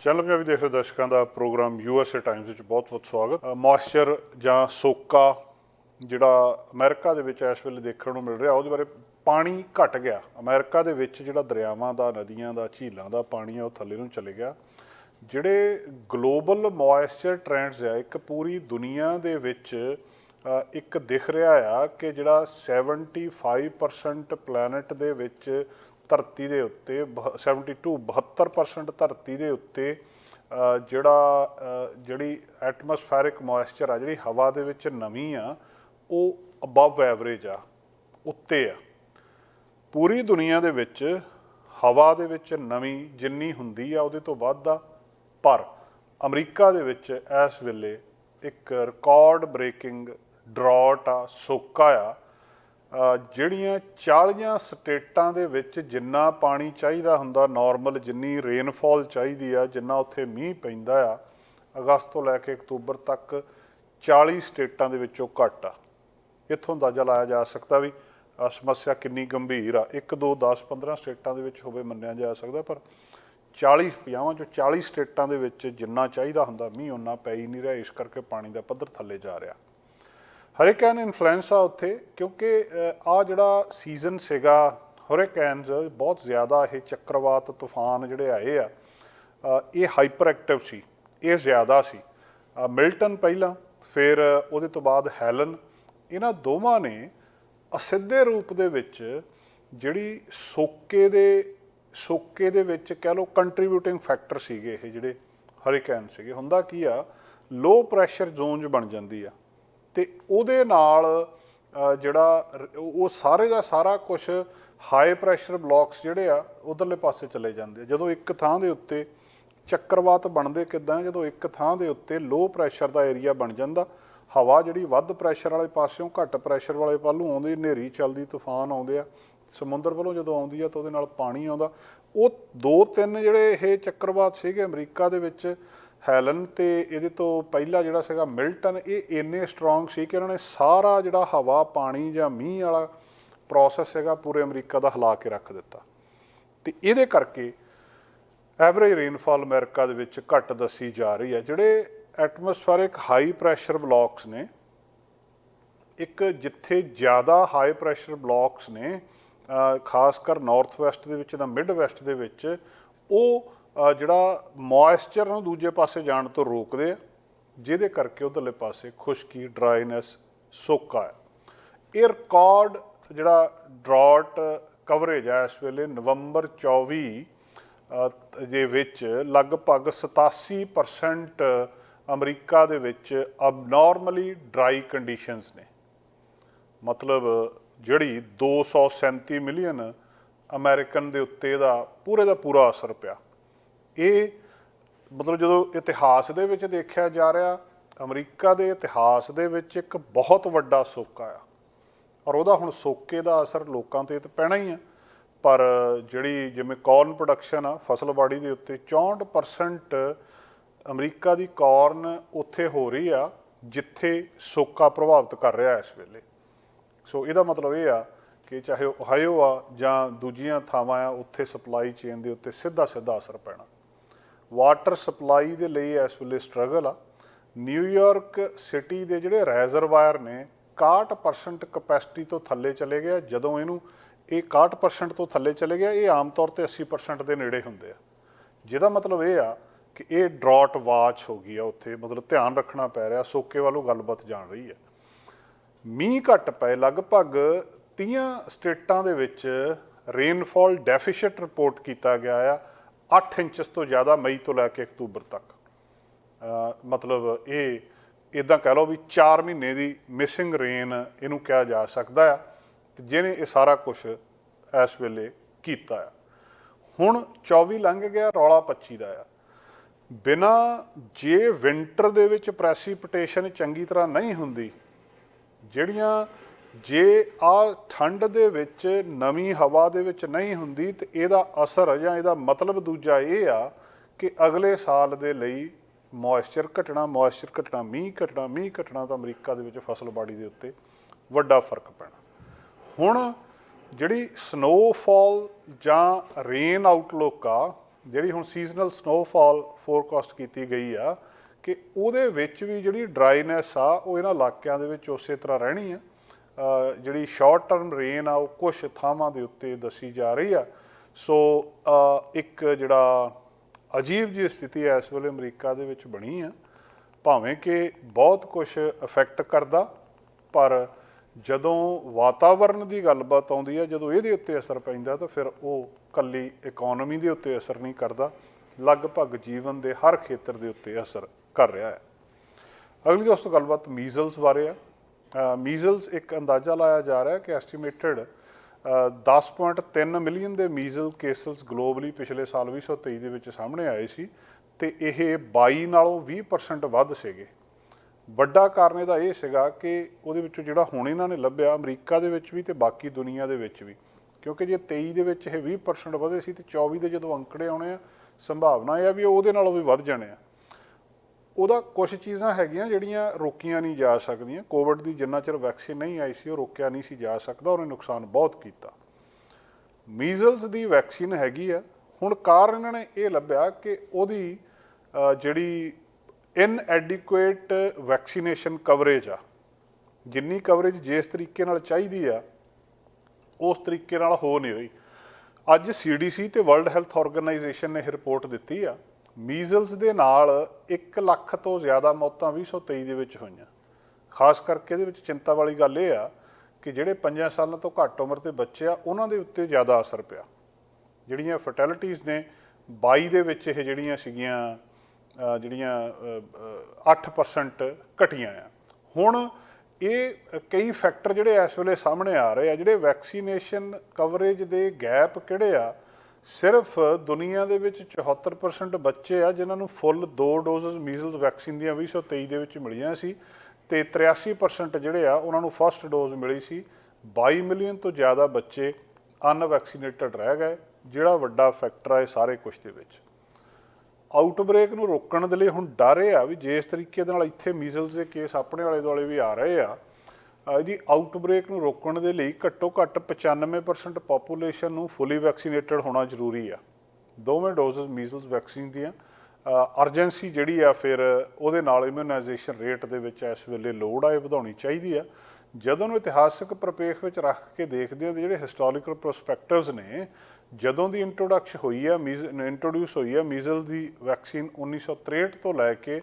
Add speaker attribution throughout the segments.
Speaker 1: Channel Punjabi ਦੇਖ ਰਹੇ ਦਰਸ਼ਕਾਂ ਦਾ ਪ੍ਰੋਗਰਾਮ ਯੂਐਸਏ ਟਾਈਮਸ ਵਿੱਚ ਬਹੁਤ-ਬਹੁਤ ਸਵਾਗਤ। ਮੌਇਸਚਰ ਜਾਂ ਸੋਕਾ ਜਿਹੜਾ ਅਮਰੀਕਾ ਦੇ ਵਿੱਚ ਇਸ ਵੇਲੇ ਦੇਖਣ ਨੂੰ ਮਿਲ ਰਿਹਾ, ਉਹਦੇ ਬਾਰੇ ਪਾਣੀ ਘਟ ਗਿਆ। ਅਮਰੀਕਾ ਦੇ ਵਿੱਚ ਜਿਹੜਾ ਦਰਿਆਵਾਂ ਦਾ, ਨਦੀਆਂ ਦਾ, ਝੀਲਾਂ ਦਾ ਪਾਣੀ ਆ, ਉਹ ਥੱਲੇ ਨੂੰ ਚਲੇ ਗਿਆ। ਜਿਹੜੇ ਗਲੋਬਲ ਮੌਇਸਚਰ ਟ੍ਰੈਂਡਸ ਆ, ਇੱਕ ਪੂਰੀ ਦੁਨੀਆ ਦੇ ਵਿੱਚ ਇੱਕ ਦਿਖ ਰਿਹਾ ਆ ਕਿ ਜਿਹੜਾ 75% ਪਲੈਨਟ ਦੇ ਵਿੱਚ ਧਰਤੀ ਦੇ ਉੱਤੇ ਬਹ- 72 72% ਧਰਤੀ ਦੇ ਉੱਤੇ ਜਿਹੜਾ ਜਿਹੜੀ ਐਟਮੋਸਫੈਰਿਕ ਮੋਇਸਚਰ ਆ, ਜਿਹੜੀ ਹਵਾ ਦੇ ਵਿੱਚ ਨਮੀ ਆ, ਉਹ ਅਬਵ ਐਵਰੇਜ ਆ, ਉੱਤੇ ਆ। ਪੂਰੀ ਦੁਨੀਆ ਦੇ ਵਿੱਚ ਹਵਾ ਦੇ ਵਿੱਚ ਨਮੀ ਜਿੰਨੀ ਹੁੰਦੀ ਆ, ਉਹਦੇ ਤੋਂ ਵੱਧ ਆ। ਪਰ ਅਮਰੀਕਾ ਦੇ ਵਿੱਚ ਇਸ ਵੇਲੇ ਇੱਕ ਰਿਕਾਰਡ ਬ੍ਰੇਕਿੰਗ ਡਰਾਟ ਆ, ਸੋਕਾ ਆ। ਜਿਹੜੀਆਂ 40 ਸਟੇਟਾਂ ਦੇ ਵਿੱਚ ਜਿੰਨਾ ਪਾਣੀ ਚਾਹੀਦਾ ਹੁੰਦਾ ਨਾਰਮਲ ਜਿੰਨੀ ਰੇਨਫਾਲ ਚਾਹੀਦੀ ਆ, ਜਿੰਨਾ ਉੱਥੇ ਮੀਂਹ ਪੈਂਦਾ ਆ, ਅਗਸਤ ਤੋਂ ਲੈ ਕੇ ਅਕਤੂਬਰ ਤੱਕ 40 ਸਟੇਟਾਂ ਦੇ ਵਿੱਚੋਂ ਘੱਟ ਆ। ਇੱਥੋਂ ਅੰਦਾਜ਼ਾ ਲਾਇਆ ਜਾ ਸਕਦਾ ਵੀ ਸਮੱਸਿਆ ਕਿੰਨੀ ਗੰਭੀਰ ਆ। 1 2 10 15 ਸਟੇਟਾਂ ਦੇ ਵਿੱਚ ਹੋਵੇ ਮੰਨਿਆ ਜਾ ਸਕਦਾ, ਪਰ 40 50 ਚੋਂ 40 ਸਟੇਟਾਂ ਦੇ ਵਿੱਚ ਜਿੰਨਾ ਚਾਹੀਦਾ ਹੁੰਦਾ, ਮੀਂਹ ਉਹਨਾਂ ਪੈ ਹੀ ਨਹੀਂ ਰਿਹਾ, ਇਸ ਕਰਕੇ ਪਾਣੀ ਦਾ ਪੱਧਰ ਥੱਲੇ ਜਾ ਰਿਹਾ। ਹਰੀਕੈਨ ਇਨਫਲੂਐਂਸਾ ਉੱਥੇ, ਕਿਉਂਕਿ ਆ ਜਿਹੜਾ ਸੀਜ਼ਨ ਸੀਗਾ ਹਰੀਕੈਨਸ ਬਹੁਤ ਜ਼ਿਆਦਾ ਇਹ ਚੱਕਰਵਾਤ, ਤੂਫਾਨ ਜਿਹੜੇ ਆਏ ਆ ਇਹ ਹਾਈਪਰ ਐਕਟਿਵ ਸੀ, ਇਹ ਜ਼ਿਆਦਾ ਸੀ। ਮਿਲਟਨ ਪਹਿਲਾਂ, ਫਿਰ ਉਹਦੇ ਤੋਂ ਬਾਅਦ ਹੈਲਨ ਇਹਨਾਂ ਦੋਵਾਂ ਨੇ ਅਸਿੱਧੇ ਰੂਪ ਦੇ ਵਿੱਚ ਜਿਹੜੀ ਸੋਕੇ ਦੇ ਸੋਕੇ ਦੇ ਵਿੱਚ ਕਹਿ ਲਓ ਕੰਟਰੀਬਿਊਟਿੰਗ ਫੈਕਟਰ ਸੀਗੇ ਇਹ ਜਿਹੜੇ ਹਰੀਕੈਨ ਸੀਗੇ। ਹੁੰਦਾ ਕੀ ਆ? ਲੋ ਪ੍ਰੈਸ਼ਰ ਜ਼ੋਨ 'ਚ ਬਣ ਜਾਂਦੀ ਆ। ਤੇ ਉਹਦੇ ਨਾਲ ਜਿਹੜਾ ਉਹ ਸਾਰੇ ਦਾ ਸਾਰਾ ਕੁਝ ਹਾਈ ਪ੍ਰੈਸ਼ਰ ਬਲਾਕਸ ਜਿਹੜੇ ਆ, ਉਧਰਲੇ ਪਾਸੇ ਚਲੇ ਜਾਂਦੇ ਜਦੋਂ ਇੱਕ ਥਾਂ ਦੇ ਉੱਤੇ ਚੱਕਰਵਾਤ ਬਣਦੇ ਕਿਦਾਂ, ਜਦੋਂ ਇੱਕ ਥਾਂ ਦੇ ਉੱਤੇ ਲੋ ਪ੍ਰੈਸ਼ਰ ਦਾ ਏਰੀਆ ਬਣ ਜਾਂਦਾ, ਹਵਾ ਜਿਹੜੀ ਵੱਧ ਪ੍ਰੈਸ਼ਰ ਵਾਲੇ ਪਾਸਿਓਂ ਘੱਟ ਪ੍ਰੈਸ਼ਰ ਵਾਲੇ ਪਾਲੂ ਆਉਂਦੀ, ਹਨੇਰੀ ਚੱਲਦੀ, ਤੂਫਾਨ ਆਉਂਦੇ ਆ, ਸਮੁੰਦਰ ਵੱਲੋਂ ਜਦੋਂ ਆਉਂਦੀ ਆ ਤਾਂ ਉਹਦੇ ਨਾਲ ਪਾਣੀ ਆਉਂਦਾ। ਉਹ ਦੋ ਤਿੰਨ ਜਿਹੜੇ ਇਹ ਚੱਕਰਵਾਤ ਸੀਗੇ ਅਮਰੀਕਾ ਦੇ ਵਿੱਚ ਹੈਲਨ ਤੇ ਇਹਦੇ ਤੋਂ ਪਹਿਲਾ ਜਿਹੜਾ ਸੀਗਾ ਮਿਲਟਨ, ਇਹ ਇੰਨੇ ਸਟਰੋਂਗ ਸੀ ਕਿ ਉਹਨਾਂ ਨੇ ਸਾਰਾ ਜਿਹੜਾ ਹਵਾ, ਪਾਣੀ ਜਾਂ ਮੀਂਹ ਵਾਲਾ ਪ੍ਰੋਸੈਸ ਹੈਗਾ ਪੂਰੇ ਅਮਰੀਕਾ ਦਾ ਹਿਲਾ ਕੇ ਰੱਖ ਦਿੱਤਾ। ਤੇ ਇਹਦੇ ਕਰਕੇ ਐਵਰੇਜ ਰੇਨਫਾਲ ਅਮਰੀਕਾ ਦੇ ਵਿੱਚ ਘੱਟ ਦੱਸੀ ਜਾ ਰਹੀ ਹੈ। ਜਿਹੜੇ ਐਟਮੋਸਫੈਰਿਕ ਹਾਈ ਪ੍ਰੈਸ਼ਰ ਬਲਾਕਸ ਨੇ, ਇੱਕ ਜਿੱਥੇ ਜ਼ਿਆਦਾ ਹਾਈ ਪ੍ਰੈਸ਼ਰ ਬਲਾਕਸ ਨੇ ਖਾਸ ਕਰ ਨਾਰਥ ਵੈਸਟ ਦੇ ਵਿੱਚ ਜਾਂ ਮਿਡ ਵੈਸਟ ਦੇ ਵਿੱਚ, ਉਹ ਜਿਹੜਾ ਮੋਇਸਚਰ ਨੂੰ ਦੂਜੇ ਪਾਸੇ ਜਾਣ ਤੋਂ ਰੋਕਦੇ ਆ, ਜਿਹਦੇ ਕਰਕੇ ਉਧਰਲੇ ਪਾਸੇ ਖੁਸ਼ਕੀ ਡਰਾਈਨੈਸ ਸੋਕਾ ਹੈ। ਇਹ ਰਿਕਾਰਡ ਜਿਹੜਾ ਡਰਾਟ ਕਵਰੇਜ ਹੈ ਇਸ ਵੇਲੇ ਨਵੰਬਰ 24 ਦੇ ਵਿੱਚ ਲਗਭਗ 87% ਅਮਰੀਕਾ ਦੇ ਵਿੱਚ ਅਬਨੋਰਮਲੀ ਡਰਾਈ ਕੰਡੀਸ਼ਨਸ ਨੇ। ਮਤਲਬ ਜਿਹੜੀ 237 ਮਿਲੀਅਨ ਅਮਰੀਕਨ ਦੇ ਉੱਤੇ ਦਾ ਪੂਰੇ ਦਾ ਪੂਰਾ ਅਸਰ ਪਿਆ। ਇਹ ਮਤਲਬ ਜਦੋਂ ਇਤਿਹਾਸ ਦੇ ਵਿੱਚ ਦੇਖਿਆ ਜਾ ਰਿਹਾ, ਅਮਰੀਕਾ ਦੇ ਇਤਿਹਾਸ ਦੇ ਵਿੱਚ ਇੱਕ ਬਹੁਤ ਵੱਡਾ ਸੋਕਾ ਆ। ਔਰ ਉਹਦਾ ਹੁਣ ਸੋਕੇ ਦਾ ਅਸਰ ਲੋਕਾਂ ਤੇ ਤਾਂ ਪੈਣਾ ਹੀ ਆ। ਪਰ ਜਿਹੜੀ ਜਿਵੇਂ ਕਾਰਨ ਪ੍ਰੋਡਕਸ਼ਨ ਆ ਫਸਲਬਾੜੀ ਦੇ ਉੱਤੇ 64% ਅਮਰੀਕਾ ਦੀ ਕਾਰਨ ਉੱਥੇ ਹੋ ਰਹੀ ਆ, ਜਿੱਥੇ ਸੋਕਾ ਪ੍ਰਭਾਵਿਤ ਕਰ ਰਿਹਾ ਇਸ ਵੇਲੇ। ਸੋ ਇਹਦਾ ਮਤਲਬ ਇਹ ਆ ਕਿ ਚਾਹੇ ਓਹਾਇਓ ਆ ਜਾਂ ਦੂਜੀਆਂ ਥਾਵਾਂ ਆ, ਉੱਥੇ ਸਪਲਾਈ ਚੇਨ ਦੇ ਉੱਤੇ ਸਿੱਧਾ ਸਿੱਧਾ ਅਸਰ ਪੈਣਾ। ਵਾਟਰ ਸਪਲਾਈ ਦੇ ਲਈ ਇਸ ਵੇਲੇ ਸਟਰਗਲ ਆ। ਨਿਊਯਾਰਕ ਸਿਟੀ ਦੇ ਜਿਹੜੇ ਰੈਜ਼ਰਵਾਇਰ ਨੇ 61% ਕਪੈਸਿਟੀ ਤੋਂ ਥੱਲੇ ਚਲੇ ਗਿਆ। ਜਦੋਂ ਇਹਨੂੰ ਇਹ 61% ਤੋਂ ਥੱਲੇ ਚਲੇ ਗਿਆ, ਇਹ ਆਮ ਤੌਰ ਤੇ 80% ਦੇ ਨੇੜੇ ਹੁੰਦੇ ਆ। ਜਿਹਦਾ ਮਤਲਬ ਇਹ ਆ ਕਿ ਇਹ ਡਰਾਟ ਵਾਚ ਹੋ ਗਈ ਆ ਉੱਥੇ, ਮਤਲਬ ਧਿਆਨ ਰੱਖਣਾ ਪੈ ਰਿਹਾ, ਸੋਕੇ ਵੱਲੋਂ ਗੱਲਬਾਤ ਜਾਣ ਰਹੀ ਹੈ ਮੀਂਹ ਘੱਟ ਪਏ, ਲਗਭਗ 30 ਸਟੇਟਾਂ ਦੇ ਵਿੱਚ ਰੇਨਫਾਲ ਡੈਫੀਸ਼ੀਟ ਰਿਪੋਰਟ ਕੀਤਾ ਗਿਆ ਆ। 8 ਇੰਚਸ ਤੋਂ ਜ਼ਿਆਦਾ ਮਈ ਤੋਂ ਲੈ ਕੇ ਅਕਤੂਬਰ ਤੱਕ। ਮਤਲਬ ਇਹ ਇਦਾਂ ਕਹਿ ਲਓ ਵੀ 4 ਮਹੀਨੇ ਦੀ ਮਿਸਿੰਗ ਰੇਨ ਇਹਨੂੰ ਕਿਹਾ ਜਾ ਸਕਦਾ ਆ ਤੇ ਜਿਹਨੇ ਇਹ ਸਾਰਾ ਕੁਝ ਇਸ ਵੇਲੇ ਕੀਤਾ ਆ। ਹੁਣ 24 ਲੰਘ ਗਿਆ, ਰੌਲਾ 25 ਦਾ ਆ। ਬਿਨਾ ਜੇ ਵਿੰਟਰ ਦੇ ਵਿੱਚ ਪ੍ਰੈਸੀਪਿਟੇਸ਼ਨ ਚੰਗੀ ਤਰ੍ਹਾਂ ਨਹੀਂ ਹੁੰਦੀ, ਜਿਹੜੀਆਂ ਜੇ ਆ ਠੰਡ ਦੇ ਵਿੱਚ ਨਵੀਂ ਹਵਾ ਦੇ ਵਿੱਚ ਨਹੀਂ ਹੁੰਦੀ ਤੇ ਇਹਦਾ ਅਸਰ ਜਾਂ ਇਹਦਾ ਮਤਲਬ ਦੂਜਾ ਇਹ ਆ ਕਿ ਅਗਲੇ ਸਾਲ ਦੇ ਲਈ ਮੋਇਸਚਰ ਘਟਣਾ ਮੋਇਸਚਰ ਘਟਣਾ, ਮੀਂਹ ਘਟਣਾ ਮੀਂਹ ਘਟਣਾ ਤਾਂ ਅਮਰੀਕਾ ਦੇ ਵਿੱਚ ਫਸਲ ਬਾੜੀ ਦੇ ਉੱਤੇ ਵੱਡਾ ਫ਼ਰਕ ਪੈਣਾ। ਹੁਣ ਜਿਹੜੀ ਸਨੋਫਾਲ ਜਾਂ ਰੇਨ ਆਊਟਲੁੱਕ ਆ, ਜਿਹੜੀ ਹੁਣ ਸੀਜ਼ਨਲ ਸਨੋਫਾਲ ਫੋਰਕਾਸਟ ਕੀਤੀ ਗਈ ਆ, ਕਿ ਉਹਦੇ ਵਿੱਚ ਵੀ ਜਿਹੜੀ ਡਰਾਈਨੈਸ ਆ, ਉਹ ਇਹਨਾਂ ਇਲਾਕਿਆਂ ਦੇ ਵਿੱਚ ਉਸੇ ਤਰ੍ਹਾਂ ਰਹਿਣੀ ਆ। ਜਿਹੜੀ ਸ਼ਾਰਟ ਟਰਮ ਰੇਨ ਆ, ਉਹ ਕੁਝ ਥਾਵਾਂ ਦੇ ਉੱਤੇ ਦੱਸੀ ਜਾ ਰਹੀ ਆ। ਸੋ ਇੱਕ ਜਿਹੜਾ ਅਜੀਬ ਜਿਹੀ ਸਥਿਤੀ ਹੈ ਇਸ ਵੇਲੇ ਅਮਰੀਕਾ ਦੇ ਵਿੱਚ ਬਣੀ ਆ। ਭਾਵੇਂ ਕਿ ਬਹੁਤ ਕੁਝ ਇਫੈਕਟ ਕਰਦਾ, ਪਰ ਜਦੋਂ ਵਾਤਾਵਰਣ ਦੀ ਗੱਲਬਾਤ ਆਉਂਦੀ ਹੈ ਜਦੋਂ ਇਹਦੇ ਉੱਤੇ ਅਸਰ ਪੈਂਦਾ, ਤਾਂ ਫਿਰ ਉਹ ਕੱਲੀ ਇਕਨੋਮੀ ਦੇ ਉੱਤੇ ਅਸਰ ਨਹੀਂ ਕਰਦਾ। ਲਗਭਗ ਜੀਵਨ ਦੇ ਹਰ ਖੇਤਰ ਦੇ ਉੱਤੇ ਅਸਰ ਕਰ ਰਿਹਾ ਹੈ। ਅਗਲੀ ਦੋਸਤੋ, ਗੱਲਬਾਤ ਮੀਜ਼ਲਸ ਬਾਰੇ ਆ। ਮੀਜ਼ਲਸ ਇੱਕ ਅੰਦਾਜ਼ਾ ਲਾਇਆ ਜਾ ਰਿਹਾ ਹੈ ਕਿ ਐਸਟੀਮੇਟਡ 10.3 ਮਿਲੀਅਨ ਦੇ ਮੀਜ਼ਲ ਕੇਸਸ ਗਲੋਬਲੀ ਪਿਛਲੇ ਸਾਲ 2023 ਦੇ ਵਿੱਚ ਸਾਹਮਣੇ ਆਏ ਸੀ ਤੇ ਇਹ 22 ਨਾਲੋਂ 20% ਵੱਧ ਸੀਗੇ। ਵੱਡਾ ਕਾਰਨ ਇਹਦਾ ਇਹ ਸੀਗਾ ਕਿ ਉਹਦੇ ਵਿੱਚੋਂ ਜਿਹੜਾ ਹੁਣ ਇਹਨਾਂ ਨੇ ਲੱਭਿਆ ਅਮਰੀਕਾ ਦੇ ਵਿੱਚ ਵੀ ਤੇ ਬਾਕੀ ਦੁਨੀਆ ਦੇ ਵਿੱਚ ਵੀ। ਕਿਉਂਕਿ ਜੇ 23 ਦੇ ਵਿੱਚ ਇਹ 20% ਵਧੇ ਸੀ ਤੇ 24 ਦੇ ਜਦੋਂ ਅੰਕੜੇ ਆਉਣੇ ਆ, ਸੰਭਾਵਨਾ ਇਹ ਆ ਵੀ ਉਹਦੇ ਨਾਲੋਂ ਵੀ ਵੱਧ ਜਾਣੇ ਆ। ਉਹਦਾ ਕੁਝ ਚੀਜ਼ਾਂ ਹੈਗੀਆਂ ਜਿਹੜੀਆਂ ਰੋਕੀਆਂ ਨਹੀਂ ਜਾ ਸਕਦੀਆਂ। ਕੋਵਿਡ ਦੀ ਜਿੰਨਾ ਚਿਰ ਵੈਕਸੀਨ ਨਹੀਂ ਆਈ ਸੀ ਉਹ ਰੋਕਿਆ ਨਹੀਂ ਸੀ ਜਾ ਸਕਦਾ ਉਹਨੇ ਨੁਕਸਾਨ ਬਹੁਤ ਕੀਤਾ। ਮੀਜ਼ਲਸ ਦੀ ਵੈਕਸੀਨ ਹੈਗੀ ਆ। ਹੁਣ ਕਾਰਨ ਇਹਨਾਂ ਨੇ ਇਹ ਲੱਭਿਆ ਕਿ ਉਹਦੀ ਅ, ਜਿਹੜੀ ਇਨਐਡਿਕੁਏਟ ਵੈਕਸੀਨੇਸ਼ਨ ਕਵਰੇਜ ਆ ਜਿੰਨੀ ਕਵਰੇਜ ਜਿਸ ਤਰੀਕੇ ਨਾਲ ਚਾਹੀਦੀ ਆ ਉਸ ਤਰੀਕੇ ਨਾਲ ਹੋ ਨਹੀਂ ਰਹੀ। ਅੱਜ ਸੀਡੀਸੀ ਤੇ ਵਰਲਡ ਹੈਲਥ ਆਰਗੇਨਾਈਜੇਸ਼ਨ ਨੇ ਇਹ ਰਿਪੋਰਟ ਦਿੱਤੀ ਆ ਮੀਜ਼ਲਸ ਦੇ ਨਾਲ 1 ਲੱਖ ਤੋਂ ਜ਼ਿਆਦਾ ਮੌਤਾਂ 2023 ਦੇ ਵਿੱਚ ਹੋਈਆਂ। ਖਾਸ ਕਰਕੇ ਇਹਦੇ ਵਿੱਚ ਚਿੰਤਾ ਵਾਲੀ ਗੱਲ ਇਹ ਆ ਕਿ ਜਿਹੜੇ 5 ਸਾਲਾਂ ਤੋਂ ਘੱਟ ਉਮਰ ਦੇ ਬੱਚੇ ਆ ਉਹਨਾਂ ਦੇ ਉੱਤੇ ਜ਼ਿਆਦਾ ਅਸਰ ਪਿਆ। ਜਿਹੜੀਆਂ ਫਰਟੈਲਿਟੀਜ਼ ਨੇ 22 ਦੇ ਵਿੱਚ ਇਹ ਜਿਹੜੀਆਂ ਸੀਗੀਆਂ ਜਿਹੜੀਆਂ ਅ, ਅ, 8% ਘਟੀਆਂ ਆ। ਹੁਣ ਇਹ ਕਈ ਫੈਕਟਰ ਜਿਹੜੇ ਇਸ ਵੇਲੇ ਸਾਹਮਣੇ ਆ ਰਹੇ ਆ ਜਿਹੜੇ ਵੈਕਸੀਨੇਸ਼ਨ ਕਵਰੇਜ ਦੇ ਗੈਪ ਕਿਹੜੇ ਆ ਸਿਰਫ ਦੁਨੀਆ ਦੇ ਵਿੱਚ 74% ਬੱਚੇ ਆ ਜਿਨ੍ਹਾਂ ਨੂੰ ਫੁੱਲ ਦੋ ਡੋਜ਼ਸ ਮੀਜ਼ਲਸ ਵੈਕਸੀਨ ਦੀਆਂ 2023 ਦੇ ਵਿੱਚ ਮਿਲੀਆਂ ਸੀ ਤੇ 83% ਜਿਹੜੇ ਆ, ਉਹਨਾਂ ਨੂੰ ਫਰਸਟ ਡੋਜ਼ ਮਿਲੀ ਸੀ। 22 ਮਿਲੀਅਨ ਤੋਂ ਜ਼ਿਆਦਾ ਬੱਚੇ ਅਨਵੈਕਸੀਨੇਟਡ ਰਹਿ ਗਏ, ਜਿਹੜਾ ਵੱਡਾ ਫੈਕਟਰ ਆ ਇਹ ਸਾਰੇ ਕੁਝ ਦੇ ਵਿੱਚ। ਆਊਟਬ੍ਰੇਕ ਨੂੰ ਰੋਕਣ ਦੇ ਲਈ ਹੁਣ ਡਰ ਇਹ ਆ ਵੀ ਜੇ ਇਸ ਤਰੀਕੇ ਦੇ ਨਾਲ ਇੱਥੇ ਮੀਜ਼ਲਸ ਦੇ ਕੇਸ ਆਪਣੇ ਵਾਲੇ ਦੁਆਲੇ ਵੀ ਆ ਰਹੇ ਆ ਇਹਦੀ ਆਊਟਬ੍ਰੇਕ ਨੂੰ ਰੋਕਣ ਦੇ ਲਈ ਘੱਟੋ ਘੱਟ 95% ਪੋਪੂਲੇਸ਼ਨ ਨੂੰ ਫੁੱਲੀ ਵੈਕਸੀਨੇਟਡ ਹੋਣਾ ਜ਼ਰੂਰੀ ਆ। ਦੋਵੇਂ ਡੋਜ਼ਸ ਮੀਜ਼ਲਸ ਵੈਕਸੀਨ ਦੀਆਂ। ਅਰਜੈਂਸੀ ਜਿਹੜੀ ਆ ਫਿਰ ਉਹਦੇ ਨਾਲ ਇਮਿਊਨਾਈਜੇਸ਼ਨ ਰੇਟ ਦੇ ਵਿੱਚ ਇਸ ਵੇਲੇ ਲੋੜ ਆ, ਇਹ ਵਧਾਉਣੀ ਚਾਹੀਦੀ ਆ। ਜਦੋਂ ਨੂੰ ਇਤਿਹਾਸਕ ਪ੍ਰਪੇਖ ਵਿੱਚ ਰੱਖ ਕੇ ਦੇਖਦੇ ਹਾਂ ਤੇ ਜਿਹੜੇ ਹਿਸਟੋਰੀਕਲ ਪ੍ਰੋਸਪੈਕਟਿਵਸ ਨੇ, ਜਦੋਂ ਦੀ ਇੰਟਰੋਡਕਸ਼ ਹੋਈ ਆ ਇੰਟਰੋਡਿਊਸ ਹੋਈ ਆ ਮੀਜ਼ਲ ਦੀ ਵੈਕਸੀਨ 1963 ਤੋਂ ਲੈ ਕੇ,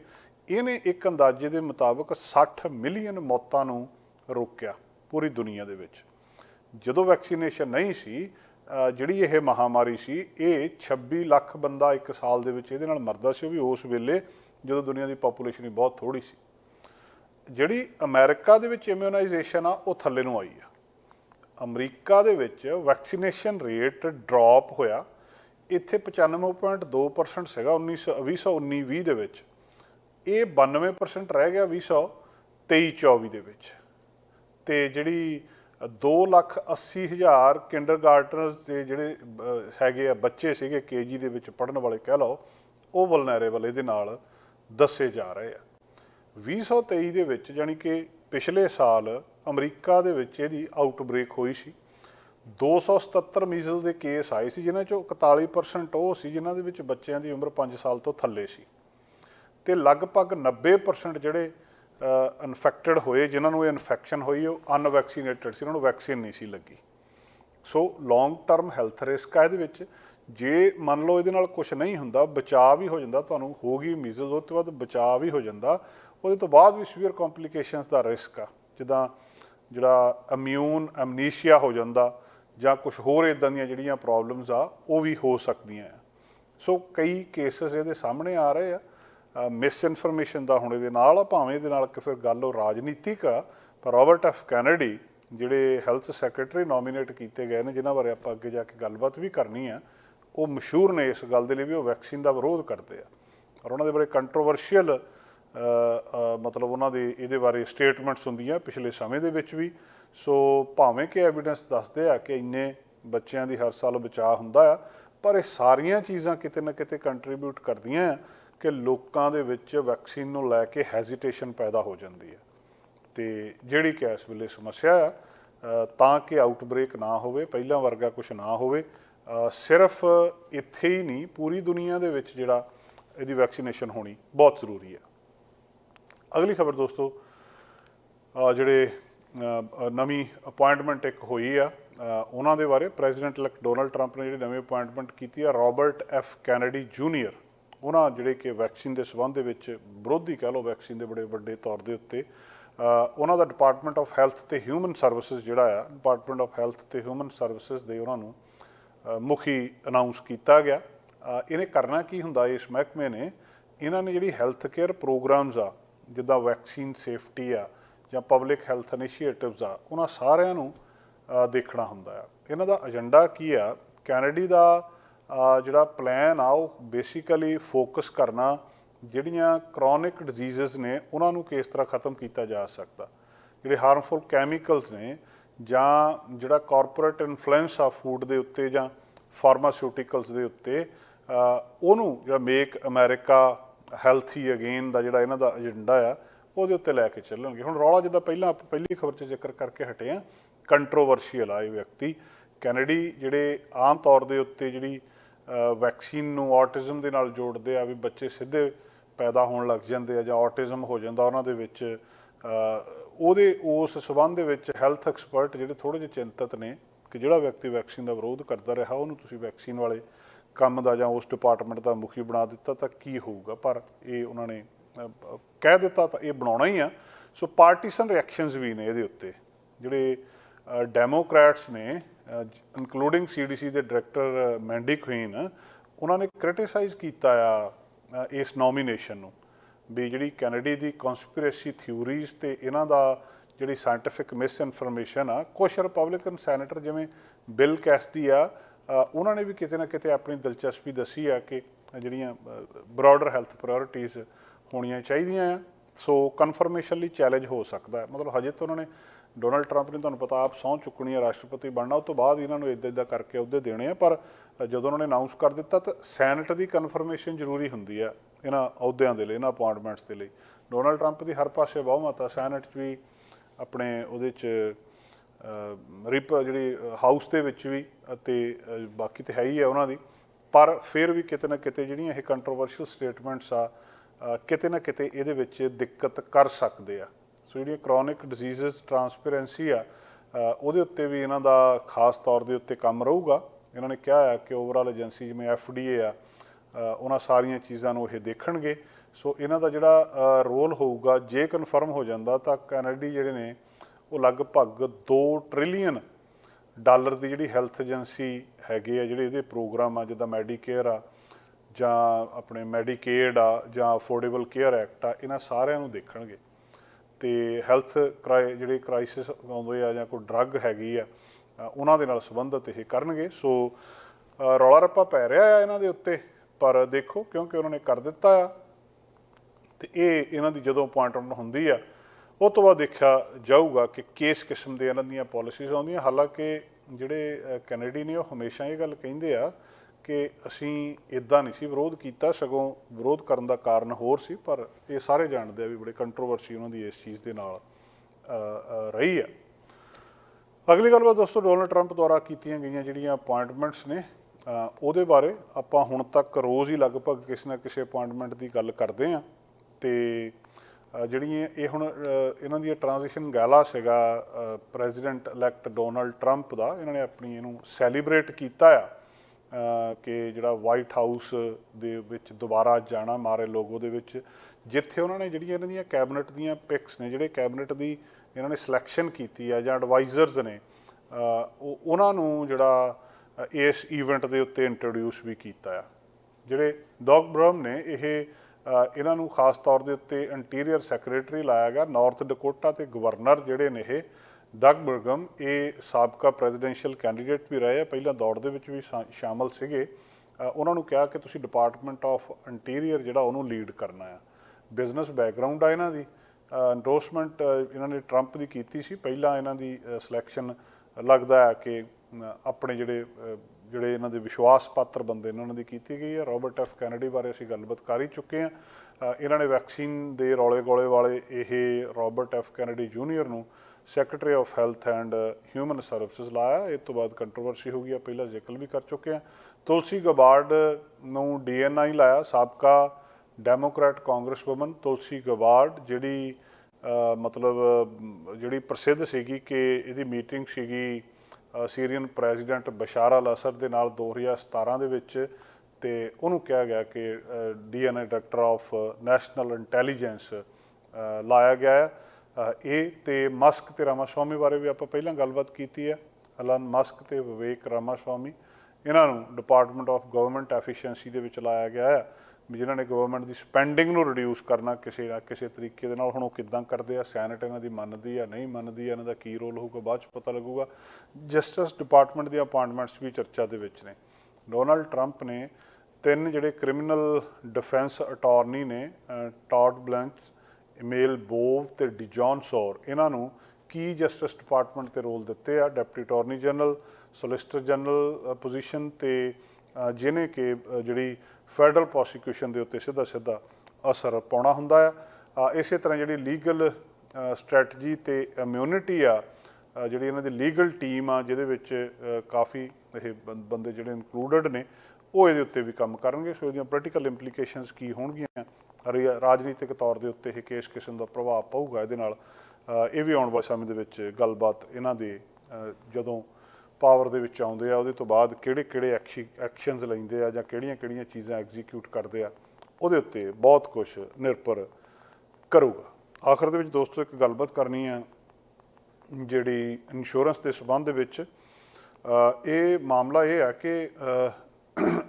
Speaker 1: ਇਹਨੇ ਇੱਕ ਅੰਦਾਜ਼ੇ ਦੇ ਮੁਤਾਬਕ 60 ਮਿਲੀਅਨ ਮੌਤਾਂ ਨੂੰ ਰੋਕਿਆ ਪੂਰੀ ਦੁਨੀਆ ਦੇ ਵਿੱਚ। ਜਦੋਂ ਵੈਕਸੀਨੇਸ਼ਨ ਨਹੀਂ ਸੀ ਜਿਹੜੀ ਇਹ ਮਹਾਮਾਰੀ ਸੀ, ਇਹ 26 ਲੱਖ ਬੰਦਾ ਇੱਕ ਸਾਲ ਦੇ ਵਿੱਚ ਇਹਦੇ ਨਾਲ ਮਰਦਾ ਸੀ, ਉਹ ਵੀ ਉਸ ਵੇਲੇ ਜਦੋਂ ਦੁਨੀਆ ਦੀ ਪੋਪੂਲੇਸ਼ਨ ਹੀ ਬਹੁਤ ਥੋੜੀ ਸੀ। ਜਿਹੜੀ ਅਮਰੀਕਾ ਦੇ ਵਿੱਚ ਇਮਿਊਨਾਈਜੇਸ਼ਨ ਆ, ਉਹ ਥੱਲੇ ਨੂੰ ਆਈ ਆ। ਅਮਰੀਕਾ ਦੇ ਵਿੱਚ ਵੈਕਸੀਨੇਸ਼ਨ ਰੇਟ ਡ੍ਰੌਪ ਹੋਇਆ। ਇੱਥੇ 95.2% ਸੀਗਾ 1919 20 ਦੇ ਵਿੱਚ। ਇਹ 92% ਰਹਿ ਗਿਆ 2023 24 ਦੇ ਵਿੱਚ। ਤੇ ਜਿਹੜੀ 2 ਲੱਖ 80 ਹਜ਼ਾਰ ਕਿੰਡਰਗਾਰਟਨਰਸ ਦੇ ਜਿਹੜੇ ਹੈਗੇ ਆ, ਬੱਚੇ ਸੀਗੇ ਕੇਜੀ ਦੇ ਵਿੱਚ ਪੜਨ ਵਾਲੇ, ਕਹਿ ਲਓ, ਉਹ ਵਲਨਰੇਬਲ ਇਹਦੇ ਨਾਲ ਦੱਸੇ ਜਾ ਰਹੇ ਆ। 2023 ਦੇ ਵਿੱਚ ਜਾਨੀ ਕਿ ਪਿਛਲੇ ਸਾਲ ਅਮਰੀਕਾ ਦੇ ਵਿੱਚ ਇਹਦੀ ਆਊਟਬ੍ਰੇਕ ਹੋਈ ਸੀ। 277 ਮੀਜ਼ਲ ਦੇ ਕੇਸ ਆਏ ਸੀ, ਜਿਨ੍ਹਾਂ ਚੋਂ 41% ਉਹ ਸੀ, ਜਿਨ੍ਹਾਂ ਦੇ ਵਿੱਚ ਬੱਚਿਆਂ ਦੀ ਉਮਰ 5 ਸਾਲ ਤੋਂ ਥੱਲੇ ਸੀ। ਤੇ ਲਗਭਗ 90% ਜਿਹੜੇ ਇਨਫੈਕਟਡ ਹੋਏ, ਜਿਨ੍ਹਾਂ ਨੂੰ ਇਹ ਇਨਫੈਕਸ਼ਨ ਹੋਈ, ਉਹ ਅਨਵੈਕਸੀਨੇਟਡ ਸੀ, ਉਹਨਾਂ ਨੂੰ ਵੈਕਸੀਨ ਨਹੀਂ ਸੀ ਲੱਗੀ। So long term health risk ਆ ਇਹਦੇ ਵਿੱਚ। ਜੇ ਮੰਨ ਲਓ ਇਹਦੇ ਨਾਲ ਕੁਝ ਨਹੀਂ ਹੁੰਦਾ, ਬਚਾਅ ਵੀ ਹੋ ਜਾਂਦਾ, ਤੁਹਾਨੂੰ ਹੋ ਗਈ ਮੀਜ਼ਲ ਉਹ ਤੋਂ ਬਾਅਦ ਬਚਾਅ ਵੀ ਹੋ ਜਾਂਦਾ, ਉਹਦੇ ਤੋਂ ਬਾਅਦ ਵੀ ਸੀਵੀਅਰ ਕੰਪਲਿਕੇਸ਼ਨਸ ਦਾ ਰਿਸਕ ਆ। ਜਿੱਦਾਂ ਜਿਹੜਾ ਇਮਿਊਨ ਐਮਨੀਸ਼ੀਆ ਹੋ ਜਾਂਦਾ, ਜਾਂ ਕੁਝ ਹੋਰ ਇਦਾਂ ਦੀਆਂ ਜਿਹੜੀਆਂ ਪ੍ਰੋਬਲਮਸ ਆ, ਉਹ ਵੀ ਹੋ ਸਕਦੀਆਂ ਆ। ਸੋ ਕਈ ਕੇਸਸ ਇਹਦੇ ਸਾਹਮਣੇ ਆ ਰਹੇ ਆ। ਮਿਸ ਇਨਫੋਰਮੇਸ਼ਨ ਦਾ ਹੁਣ ਦੇ ਨਾਲ ਆ, ਭਾਵੇਂ ਇਹਦੇ ਨਾਲ ਕਿ ਫਿਰ ਗੱਲ ਉਹ ਰਾਜਨੀਤਿਕ ਆ, ਪਰ ਰਾਬਰਟ ਐਫ ਕੈਨੇਡੀ ਜਿਹੜੇ ਹੈਲਥ ਸੈਕਟਰੀ ਨੋਮੀਨੇਟ ਕੀਤੇ ਗਏ ਨੇ, ਜਿਨ੍ਹਾਂ ਬਾਰੇ ਆਪਾਂ ਅੱਗੇ ਜਾ ਕੇ ਗੱਲਬਾਤ ਵੀ ਕਰਨੀ ਆ, ਉਹ ਮਸ਼ਹੂਰ ਨੇ ਇਸ ਗੱਲ ਦੇ ਲਈ ਵੀ ਉਹ ਵੈਕਸੀਨ ਦਾ ਵਿਰੋਧ ਕਰਦੇ ਆ। ਔਰ ਉਹਨਾਂ ਦੇ ਬੜੇ ਕੰਟਰੋਵਰਸ਼ੀਅਲ ਮਤਲਬ ਉਹਨਾਂ ਦੇ ਇਹਦੇ ਬਾਰੇ ਸਟੇਟਮੈਂਟਸ ਹੁੰਦੀਆਂ ਪਿਛਲੇ ਸਮੇਂ ਦੇ ਵਿੱਚ ਵੀ। ਸੋ ਭਾਵੇਂ ਕਿ ਐਵੀਡੈਂਸ ਦੱਸਦੇ ਆ ਕਿ ਇੰਨੇ ਬੱਚਿਆਂ ਦੀ ਹਰ ਸਾਲ ਬਚਾਅ ਹੁੰਦਾ ਆ, ਪਰ ਇਹ ਸਾਰੀਆਂ ਚੀਜ਼ਾਂ ਕਿਤੇ ਨਾ ਕਿਤੇ ਕੰਟਰੀਬਿਊਟ ਕਰਦੀਆਂ ਆ। ਕਿ ਲੋਕਾਂ ਦੇ ਵਿੱਚ ਵੈਕਸੀਨ ਨੂੰ ਲੈ ਕੇ ਹੈਜ਼ਿਟੇਸ਼ਨ ਪੈਦਾ ਹੋ ਜਾਂਦੀ ਹੈ। ਤੇ ਜਿਹੜੀ ਕਿ ਇਸ ਵੇਲੇ ਸਮੱਸਿਆ ਆ ਤਾਂ ਕਿ ਆਊਟਬ੍ਰੇਕ ਨਾ ਹੋਵੇ, ਪਹਿਲਾਂ ਵਰਗਾ ਕੁਝ ਨਾ ਹੋਵੇ ਸਿਰਫ ਇੱਥੇ ਹੀ ਨਹੀਂ, ਪੂਰੀ ਦੁਨੀਆ ਦੇ ਵਿੱਚ ਜਿਹੜਾ ਇਹਦੀ ਵੈਕਸੀਨੇਸ਼ਨ ਹੋਣੀ ਬਹੁਤ ਜ਼ਰੂਰੀ ਹੈ। ਅਗਲੀ ਖਬਰ ਦੋਸਤੋ ਜਿਹੜੇ ਨਵੀਂ ਅਪਾਇੰਟਮੈਂਟ ਇੱਕ ਹੋਈ ਆ ਉਹਨਾਂ ਦੇ ਬਾਰੇ ਪ੍ਰੈਜ਼ੀਡੈਂਟ ਇਲੈਕਟ ਡੋਨਲਡ ਟਰੰਪ ਨੇ ਜਿਹੜੀ ਨਵੀਂ ਅਪਾਇੰਟਮੈਂਟ ਕੀਤੀ ਆ ਰਾਬਰਟ ਐਫ ਕੈਨੇਡੀ ਜੂਨੀਅਰ ਉਹਨਾਂ ਜਿਹੜੇ ਕਿ ਵੈਕਸੀਨ ਦੇ ਸਬੰਧ ਦੇ ਵਿੱਚ ਵਿਰੋਧੀ ਕਹ ਲਓ ਵੈਕਸੀਨ ਦੇ ਬੜੇ ਵੱਡੇ ਤੌਰ ਦੇ ਉੱਤੇ ਉਹਨਾਂ ਦਾ ਡਿਪਾਰਟਮੈਂਟ ਆਫ ਹੈਲਥ ਤੇ ਹਿਊਮਨ ਸਰਵਿਸਿਜ਼ ਜਿਹੜਾ ਆ ਡਿਪਾਰਟਮੈਂਟ ਆਫ ਹੈਲਥ ਤੇ ਹਿਊਮਨ ਸਰਵਿਸਿਜ਼ ਦੇ ਉਹਨਾਂ ਨੂੰ ਮੁਖੀ ਅਨਾਉਂਸ ਕੀਤਾ ਗਿਆ। ਇਹਨੇ ਕਰਨਾ ਕੀ ਹੁੰਦਾ ਇਸ ਮਹਿਕਮੇ ਨੇ? ਇਹਨਾਂ ਨੇ ਜਿਹੜੀ ਹੈਲਥ ਕੇਅਰ ਪ੍ਰੋਗਰਾਮਸ ਆ, ਜਿੱਦਾਂ ਵੈਕਸੀਨ ਸੇਫਟੀ ਆ ਜਾਂ ਪਬਲਿਕ ਹੈਲਥ ਇਨੀਸ਼ੀਏਟਿਵਸ ਆ, ਉਹਨਾਂ ਸਾਰਿਆਂ ਨੂੰ ਦੇਖਣਾ ਹੁੰਦਾ ਆ। ਇਹਨਾਂ ਦਾ ਏਜੰਡਾ ਕੀ ਆ? ਕੈਨੇਡੀ ਦਾ ਜਿਹੜਾ ਪਲਾਨ ਆ, ਉਹ ਬੇਸਿਕਲੀ ਫੋਕਸ ਕਰਨਾ ਜਿਹੜੀਆਂ ਕ੍ਰੋਨਿਕ ਡਿਜ਼ੀਜ਼ਸ ਨੇ, ਉਹਨਾਂ ਨੂੰ ਕਿਸ ਤਰ੍ਹਾਂ ਖਤਮ ਕੀਤਾ ਜਾ ਸਕਦਾ। ਜਿਹੜੇ ਹਾਰਮਫੁਲ ਕੈਮੀਕਲਸ ਨੇ, ਜਾਂ ਜਿਹੜਾ ਕਾਰਪੋਰੇਟ ਇਨਫਲੂਐਂਸ ਆ ਫੂਡ ਦੇ ਉੱਤੇ ਜਾਂ ਫਾਰਮਾਸਿਊਟੀਕਲਸ ਦੇ ਉੱਤੇ ਉਹਨੂੰ ਜਿਹੜਾ ਮੇਕ ਅਮਰੀਕਾ ਹੈਲਥੀ ਅਗੇਨ ਦਾ ਜਿਹੜਾ ਇਹਨਾਂ ਦਾ ਏਜੰਡਾ ਆ, ਉਹਦੇ ਉੱਤੇ ਲੈ ਕੇ ਚੱਲਣਗੇ। ਹੁਣ ਰੌਲਾ ਜਿੱਦਾਂ ਪਹਿਲਾਂ ਆਪਾਂ ਪਹਿਲੀ ਖਬਰ 'ਚ ਜ਼ਿਕਰ ਕਰਕੇ ਹਟੇ ਆ ਕੰਟਰੋਵਰਸ਼ੀਅਲ ਆ ਇਹ ਵਿਅਕਤੀ। ਕੈਨੇਡੀ ਜਿਹੜੇ ਆਮ ਤੌਰ ਦੇ ਉੱਤੇ ਜਿਹੜੀ ਵੈਕਸੀਨ ਨੂੰ ਆਟਿਜ਼ਮ ਦੇ ਨਾਲ ਜੋੜਦੇ ਆ ਵੀ ਬੱਚੇ ਸਿੱਧੇ ਪੈਦਾ ਹੋਣ ਲੱਗ ਜਾਂਦੇ ਆ ਜਾਂ ਆਟਿਜ਼ਮ ਹੋ ਜਾਂਦਾ ਉਹਨਾਂ ਦੇ ਵਿੱਚ ਉਹਦੇ ਉਸ ਸਬੰਧ ਦੇ ਵਿੱਚ ਹੈਲਥ ਐਕਸਪਰਟ ਜਿਹੜੇ ਥੋੜੇ ਜਿਹੇ ਚਿੰਤਤ ਨੇ ਕਿ ਜਿਹੜਾ ਵਿਅਕਤੀ ਵੈਕਸੀਨ ਦਾ ਵਿਰੋਧ ਕਰਦਾ ਰਿਹਾ, ਉਹਨੂੰ ਤੁਸੀਂ ਵੈਕਸੀਨ ਵਾਲੇ ਕੰਮ ਦਾ ਜਾਂ ਉਸ ਡਿਪਾਰਟਮੈਂਟ ਦਾ ਮੁਖੀ ਬਣਾ ਦਿੱਤਾ ਤਾਂ ਕੀ ਹੋਊਗਾ? ਪਰ ਇਹ ਉਹਨਾਂ ਨੇ ਕਹਿ ਦਿੱਤਾ ਤਾਂ ਇਹ ਬਣਾਉਣਾ ਹੀ ਆ। ਸੋ ਪਾਰਟੀਸਨ ਰਿਐਕਸ਼ਨਸ ਵੀ ਨੇ ਇਹਦੇ ਉੱਤੇ। ਜਿਹੜੇ ਡੈਮੋਕ੍ਰੈਟਸ ਨੇ ਇਨਕਲੂਡਿੰਗ ਸੀਡੀਸੀ ਦੇ ਡਾਇਰੈਕਟਰ ਮੈਂਡੀ ਕੁਈਨ ਉਹਨਾਂ ਨੇ ਕ੍ਰਿਟਿਸਾਈਜ਼ ਕੀਤਾ ਆ ਇਸ ਨੋਮੀਨੇਸ਼ਨ ਨੂੰ ਵੀ ਜਿਹੜੀ ਕੈਨੇਡੀ ਦੀ ਕਨਸਪੀਰੇਸੀ ਥਿਊਰੀਜ਼ ਤੇ ਇਹਨਾਂ ਦਾ ਜਿਹੜੀ ਸਾਇੰਟਿਫਿਕ ਮਿਸ ਇਨਫੋਰਮੇਸ਼ਨ ਆ ਕੁਝ ਰਿਪਬਲਿਕਨ ਸੈਨੇਟਰ ਜਿਵੇਂ ਬਿਲ ਕੈਸਟੀ ਆ ਉਹਨਾਂ ਨੇ ਵੀ ਕਿਤੇ ਨਾ ਕਿਤੇ ਆਪਣੀ ਦਿਲਚਸਪੀ ਦੱਸੀ ਆ ਕਿ ਜਿਹੜੀਆਂ ਬ੍ਰੌਡਰ ਹੈਲਥ ਪ੍ਰਾਇੋਰਟੀਜ਼ ਹੋਣੀਆਂ ਚਾਹੀਦੀਆਂ ਆ। ਸੋ ਕਨਫਰਮੇਸ਼ਨ ਲਈ ਚੈਲੰਜ ਹੋ ਸਕਦਾ ਮਤਲਬ ਹਜੇ ਤਾਂ ਉਹਨਾਂ ਨੇ ਡੋਨਲਡ ਟਰੰਪ ਨੇ ਤੁਹਾਨੂੰ ਪਤਾ ਆਪ ਸਹੁੰ ਚੁੱਕਣੀ ਹੈ, ਰਾਸ਼ਟਰਪਤੀ ਬਣਨਾ ਉਸ ਤੋਂ ਬਾਅਦ ਇਹਨਾਂ ਨੂੰ ਇਦਾਂ ਇਦਾਂ ਕਰਕੇ ਅਹੁਦੇ ਦੇਣੇ ਆ, ਪਰ ਜਦੋਂ ਉਹਨਾਂ ਨੇ ਅਨਾਉਂਸ ਕਰ ਦਿੱਤਾ ਤਾਂ ਸੈਨੇਟ ਦੀ ਕਨਫਰਮੇਸ਼ਨ ਜ਼ਰੂਰੀ ਹੁੰਦੀ ਆ ਇਹਨਾਂ ਅਹੁਦਿਆਂ ਦੇ ਲਈ, ਇਹਨਾਂ ਅਪਾਇੰਟਮੈਂਟਸ ਦੇ ਲਈ। ਡੋਨਲਡ ਟਰੰਪ ਦੀ ਹਰ ਪਾਸੇ ਬਹੁਮਤ ਆ ਸੈਨੇਟ 'ਚ ਵੀ ਆਪਣੇ ਉਹਦੇ 'ਚ ਰਿਪ, ਜਿਹੜੀ ਹਾਊਸ ਦੇ ਵਿੱਚ ਵੀ ਅਤੇ ਬਾਕੀ ਤੇ ਹੈ ਹੀ ਹੈ ਉਹਨਾਂ ਦੀ, ਪਰ ਫਿਰ ਵੀ ਕਿਤੇ ਨਾ ਕਿਤੇ ਜਿਹੜੀਆਂ ਇਹ ਕੰਟਰੋਵਰਸ਼ੀਅਲ ਸਟੇਟਮੈਂਟਸ ਆ ਕਿਤੇ ਨਾ ਕਿਤੇ ਇਹਦੇ ਵਿੱਚ ਦਿੱਕਤ ਕਰ ਸਕਦੇ ਆ। ਸੋ ਜਿਹੜੀਆਂ ਕ੍ਰੋਨਿਕ ਡਿਜ਼ੀਜ਼ਸ ਟਰਾਂਸਪੇਰੈਂਸੀ ਆ ਉਹਦੇ ਉੱਤੇ ਵੀ ਇਹਨਾਂ ਦਾ ਖਾਸ ਤੌਰ ਦੇ ਉੱਤੇ ਕੰਮ ਰਹੂਗਾ। ਇਹਨਾਂ ਨੇ ਕਿਹਾ ਆ ਕਿ ਓਵਰਆਲ ਏਜੰਸੀ ਜਿਵੇਂ ਐਫਡੀਏ ਆ ਉਹਨਾਂ ਸਾਰੀਆਂ ਚੀਜ਼ਾਂ ਨੂੰ ਇਹ ਦੇਖਣਗੇ। ਸੋ ਇਹਨਾਂ ਦਾ ਜਿਹੜਾ ਰੋਲ ਹੋਊਗਾ, ਜੇ ਕਨਫਰਮ ਹੋ ਜਾਂਦਾ ਤਾਂ ਕੈਨੇਡੀ ਜਿਹੜੇ ਨੇ, ਉਹ ਲਗਭਗ 2 ਟ੍ਰਿਲੀਅਨ ਡਾਲਰ ਦੀ ਜਿਹੜੀ ਹੈਲਥ ਏਜੰਸੀ ਹੈਗੇ ਆ, ਜਿਹੜੇ ਇਹਦੇ ਪ੍ਰੋਗਰਾਮ ਆ, ਜਿੱਦਾਂ ਮੈਡੀਕੇਅਰ ਆ, ਜਾਂ ਆਪਣੇ ਮੈਡੀਕੇਡ ਆ, ਜਾਂ ਅਫੋਰਡੇਬਲ ਕੇਅਰ ਐਕਟ ਆ, ਇਹਨਾਂ ਸਾਰਿਆਂ ਨੂੰ ਦੇਖਣਗੇ। ਤੇ ਹੈਲਥ ਕਰਾਈ ਜਿਹੜੇ ਕ੍ਰਾਈਸਿਸ ਆਉਂਦੇ ਆ ਜਾਂ ਕੋਈ ਡਰੱਗ ਹੈਗੀ ਆ ਉਹਨਾਂ ਦੇ ਨਾਲ ਸੰਬੰਧਿਤ ਇਹ ਕਰਨਗੇ। ਸੋ ਰੌਲਾ ਰੱਪਾ ਪੈ ਰਿਹਾ ਆ ਇਹਨਾਂ ਦੇ ਉੱਤੇ, ਪਰ ਦੇਖੋ ਕਿਉਂਕਿ ਉਹਨਾਂ ਨੇ ਕਰ ਦਿੱਤਾ ਆ। ਤੇ ਇਹ ਇਹਨਾਂ ਦੀ ਜਦੋਂ ਅਪਾਇੰਟਮੈਂਟ ਹੁੰਦੀ ਆ, ਉਹ ਤੋਂ ਬਾਅਦ ਦੇਖਿਆ ਜਾਊਗਾ ਕਿ ਕਿਸ ਕਿਸਮ ਦੇ ਇਹਨਾਂ ਦੀਆਂ ਪਾਲਿਸੀਜ਼ ਆਉਂਦੀਆਂ। ਹਾਲਾਂਕਿ ਜਿਹੜੇ ਕੈਨੇਡੀ ਨੇ ਉਹ ਹਮੇਸ਼ਾ ਇਹ ਗੱਲ ਕਹਿੰਦੇ ਆ ਕਿ ਅਸੀਂ ਇਦਾਂ ਨਹੀਂ ਸੀ ਵਿਰੋਧ ਕੀਤਾ, ਸਗੋਂ ਵਿਰੋਧ ਕਰਨ ਦਾ ਕਾਰਨ ਹੋਰ ਸੀ, ਪਰ ਇਹ ਸਾਰੇ ਜਾਣਦੇ ਆ ਵੀ ਬੜੇ ਕੰਟਰੋਵਰਸੀ ਉਹਨਾਂ ਦੀ ਇਸ ਚੀਜ਼ ਦੇ ਨਾਲ ਰਹੀ ਆ ਅਗਲੀ ਗੱਲਬਾਤ ਦੋਸਤੋ ਡੋਨਲਡ ਟਰੰਪ ਦੁਆਰਾ ਕੀਤੀਆਂ ਗਈਆਂ ਜਿਹੜੀਆਂ ਅਪਾਇੰਟਮੈਂਟਸ ਨੇ ਉਹਦੇ ਬਾਰੇ ਆਪਾਂ ਹੁਣ ਤੱਕ ਰੋਜ਼ ਹੀ ਲਗਭਗ ਕਿਸੇ ਨਾ ਕਿਸੇ ਅਪਾਇੰਟਮੈਂਟ ਦੀ ਗੱਲ ਕਰਦੇ ਆ ਤੇ ਜਿਹੜੀਆਂ ਇਹ ਹੁਣ ਇਹਨਾਂ ਦੀ ਟ੍ਰਾਂਜੀਸ਼ਨ ਗਾਲਾ ਸੀਗਾ ਪ੍ਰੈਜ਼ੀਡੈਂਟ ਇਲੈਕਟ ਡੋਨਲਡ ਟਰੰਪ ਦਾ, ਇਹਨਾਂ ਨੇ ਆਪਣੀ ਇਹਨੂੰ ਸੈਲੀਬ੍ਰੇਟ ਕੀਤਾ ਆ। ਕਿ ਜਿਹੜਾ ਵਾਈਟ ਹਾਊਸ ਦੇ ਵਿੱਚ ਦੁਬਾਰਾ ਜਾਣਾ ਮਾਰੇ ਲੋਗੋ ਦੇ ਵਿੱਚ, ਜਿੱਥੇ ਉਹਨਾਂ ਨੇ ਜਿਹੜੀਆਂ ਇਹਨਾਂ ਦੀਆਂ ਕੈਬਨਿਟ ਦੀਆਂ ਪਿਕਸ ਨੇ, ਜਿਹੜੇ ਕੈਬਨਿਟ ਦੀ ਇਹਨਾਂ ਨੇ ਸਿਲੈਕਸ਼ਨ ਕੀਤੀ ਆ ਜਾਂ ਐਡਵਾਈਜ਼ਰਸ ਨੇ ਉਹ ਉਹਨਾਂ ਨੂੰ ਜਿਹੜਾ ਇਸ ਇਵੈਂਟ ਦੇ ਉੱਤੇ ਇੰਟਰੋਡਿਊਸ ਵੀ ਕੀਤਾ ਆ। ਜਿਹੜੇ ਡੌਗ ਬਰਮ ਨੇ, ਇਹ ਇਹਨਾਂ ਨੂੰ ਖਾਸ ਤੌਰ ਦੇ ਉੱਤੇ ਇੰਟੀਰੀਅਰ ਸੈਕਟਰੀ ਲਾਇਆ ਗਿਆ ਨਾਰਥ ਡਕੋਟਾ ਤੇ ਗਵਰਨਰ ਜਿਹੜੇ ਨੇ ਇਹ ਡਗ ਬਰਗਮ, ਇਹ ਸਾਬਕਾ ਪ੍ਰੈਜ਼ੀਡੈਂਸ਼ੀਅਲ ਕੈਂਡੀਡੇਟ ਵੀ ਰਹੇ ਆ, ਪਹਿਲਾਂ ਦੌੜ ਦੇ ਵਿੱਚ ਵੀ ਸ਼ਾ- ਸ਼ਾਮਲ ਸੀਗੇ। ਉਹਨਾਂ ਨੂੰ ਕਿਹਾ ਕਿ ਤੁਸੀਂ ਡਿਪਾਰਟਮੈਂਟ ਆਫ ਇੰਟੀਰੀਅਰ ਜਿਹੜਾ ਉਹਨੂੰ ਲੀਡ ਕਰਨਾ ਆ। ਬਿਜ਼ਨਸ ਬੈਕਗ੍ਰਾਉਂਡ ਆ ਇਹਨਾਂ ਦੀ। ਐਂਡੋਰਸਮੈਂਟ ਇਹਨਾਂ ਨੇ ਟਰੰਪ ਦੀ ਕੀਤੀ ਸੀ। ਪਹਿਲਾਂ ਇਹਨਾਂ ਦੀ ਸਿਲੈਕਸ਼ਨ ਲੱਗਦਾ ਹੈ ਕਿ ਆਪਣੇ ਜਿਹੜੇ ਜਿਹੜੇ ਇਹਨਾਂ ਦੇ ਵਿਸ਼ਵਾਸ ਪਾਤਰ ਬੰਦੇ ਨੇ ਉਹਨਾਂ ਦੀ ਕੀਤੀ ਗਈ ਹੈ ਰਾਬਰਟ ਐਫ ਕੈਨੇਡੀ ਬਾਰੇ ਅਸੀਂ ਗੱਲਬਾਤ ਕਰ ਹੀ ਚੁੱਕੇ ਹਾਂ ਇਹਨਾਂ ਨੇ ਵੈਕਸੀਨ ਦੇ ਰੌਲੇ ਗੋਲੇ ਵਾਲੇ ਇਹ ਰਾਬਰਟ ਐਫ ਕੈਨੇਡੀ ਜੂਨੀਅਰ ਨੂੰ secretary of health and human services ਲਾਇਆ। ਇਹ ਤੋਂ ਬਾਅਦ ਕੰਟਰੋਵਰਸੀ ਹੋ ਗਈ। ਆ ਪਹਿਲਾਂ ਜ਼ਿਕਰ ਵੀ ਕਰ ਚੁੱਕੇ ਆ ਤੁਲਸੀ ਗਬਾਰਡ ਨੂੰ ਡੀਐਨਆਈ ਲਾਇਆ। ਸਾਬਕਾ ਡੈਮੋਕ੍ਰੈਟ ਕਾਂਗਰਸਵੂਮਨ ਤੁਲਸੀ ਗਬਾਰਡ ਜਿਹੜੀ ਮਤਲਬ, ਜਿਹੜੀ ਪ੍ਰਸਿੱਧ ਸੀਗੀ ਕਿ ਇਹਦੀ ਮੀਟਿੰਗ ਸੀਗੀ ਸੀਰੀਅਨ ਪ੍ਰੈਜ਼ੀਡੈਂਟ ਬਸ਼ਾਰ ਅਲ ਅਸਦ ਦੇ ਨਾਲ 2017 ਦੇ ਵਿੱਚ। ਤੇ ਉਹਨੂੰ ਕਿਹਾ ਗਿਆ ਕਿ DNA director of national intelligence ਲਾਇਆ ਗਿਆ ਹੈ। ਇਹ ਤੇ ਮਸਕ ਤੇ ਰਾਮਾਸਵਾਮੀ ਬਾਰੇ ਵੀ ਆਪਾਂ ਪਹਿਲਾਂ ਗੱਲਬਾਤ ਕੀਤੀ ਹੈ। ਅਲਨ ਮਸਕ ਤੇ ਵਿਵੇਕ ਰਾਮਾਸਵਾਮੀ। ਇਹਨਾਂ ਨੂੰ ਡਿਪਾਰਟਮੈਂਟ ਆਫ ਗਵਰਨਮੈਂਟ ਐਫੀਸ਼ੀਐਂਸੀ ਦੇ ਵਿੱਚ ਲਾਇਆ ਗਿਆ ਹੈ ਵੀ ਜਿਨ੍ਹਾਂ ਨੇ ਗਵਰਨਮੈਂਟ ਦੀ ਸਪੈਂਡਿੰਗ ਨੂੰ ਰਿਡਿਊਸ ਕਰਨਾ ਕਿਸੇ ਨਾ ਕਿਸੇ ਤਰੀਕੇ ਦੇ ਨਾਲ। ਹੁਣ ਉਹ ਕਿੱਦਾਂ ਕਰਦੇ ਆ? ਸੈਨੇਟ ਇਹਨਾਂ ਦੀ ਮੰਨਦੀ ਆ ਨਹੀਂ ਮੰਨਦੀ ਆ? ਇਹਨਾਂ ਦਾ ਕੀ ਰੋਲ ਹੋਊਗਾ? ਬਾਅਦ ਚ ਪਤਾ ਲੱਗੂਗਾ। ਜਸਟਿਸ ਡਿਪਾਰਟਮੈਂਟ ਦੀਆਂ ਅਪਾਇੰਟਮੈਂਟਸ ਵੀ ਚਰਚਾ ਦੇ ਵਿੱਚ ਨੇ। ਡੋਨਲਡ ਟਰੰਪ ਨੇ ਤਿੰਨ ਜਿਹੜੇ ਕ੍ਰਿਮੀਨਲ ਡਿਫੈਂਸ ਅਟਾਰਨੀ ਨੇ ਅ, ਟਾਡ ਬਲੈਂਕਸ ਇਮੇਲ ਬੋਵ ਤੇ ਡਿਜੌਨ ਸੌਰ ਇਹਨਾਂ ਨੂੰ ਕੀ ਜਸਟਿਸ ਡਿਪਾਰਟਮੈਂਟ ਤੇ ਰੋਲ ਦਿੱਤੇ ਆ? Deputy attorney general solicitor general position ਤੇ ਅ, ਜਿਹਨੇ ਕਿ ਜਿਹੜੀ ਫੈਡਰਲ ਪ੍ਰੋਸੀਕਿਊਸ਼ਨ ਦੇ ਉੱਤੇ ਸਿੱਧਾ ਸਿੱਧਾ ਅਸਰ ਪਾਉਣਾ ਹੁੰਦਾ ਆ। ਇਸੇ ਤਰ੍ਹਾਂ ਜਿਹੜੀ ਲੀਗਲ ਸਟ੍ਰੈਟਜੀ ਤੇ ਇਮਿਊਨਿਟੀ ਆ ਜਿਹੜੀ ਇਹਨਾਂ ਦੀ ਲੀਗਲ ਟੀਮ ਆ ਜਿਹਦੇ ਵਿੱਚ ਕਾਫੀ ਇਹ ਬੰ- ਬੰਦੇ ਜਿਹੜੇ ਇਨਕਲੂਡਡ ਨੇ ਉਹ ਇਹਦੇ ਉੱਤੇ ਵੀ ਕੰਮ ਕਰਨਗੇ। ਸੋ ਇਹਦੀਆਂ ਪੋਲੀਟੀਕਲ ਇੰਪਲੀਕੇਸ਼ਨਸ ਕੀ ਹੋਣਗੀਆਂ? ਰਾਜਨੀਤਿਕ ਤੌਰ ਦੇ ਉੱਤੇ ਇਹ ਕਿਸ ਕਿਸਮ ਦਾ ਪ੍ਰਭਾਵ ਪਊਗਾ ਇਹਦੇ ਨਾਲ। ਇਹ ਵੀ ਆਉਣ ਵਾਲੇ ਸਮੇਂ ਦੇ ਵਿੱਚ ਗੱਲਬਾਤ ਇਹਨਾਂ ਦੇ ਜਦੋਂ ਪਾਵਰ ਦੇ ਵਿੱਚ ਆਉਂਦੇ ਆ, ਉਹਦੇ ਤੋਂ ਬਾਅਦ ਕਿਹੜੇ ਕਿਹੜੇ ਐਕਸ਼ਨਸ ਲੈਂਦੇ ਆ ਜਾਂ ਕਿਹੜੀਆਂ ਕਿਹੜੀਆਂ ਚੀਜ਼ਾਂ ਐਗਜ਼ੀਕਿਊਟ ਕਰਦੇ ਆ, ਉਹਦੇ ਉੱਤੇ ਬਹੁਤ ਕੁਝ ਨਿਰਭਰ ਕਰੂਗਾ। ਆਖਰ ਦੇ ਵਿੱਚ ਦੋਸਤੋ, ਇੱਕ ਗੱਲਬਾਤ ਕਰਨੀ ਆ, ਜਿਹੜੀ ਇੰਸ਼ੋਰੈਂਸ ਦੇ ਸਬੰਧ ਦੇ ਵਿੱਚ ਇਹ ਮਾਮਲਾ ਇਹ ਆ ਕਿ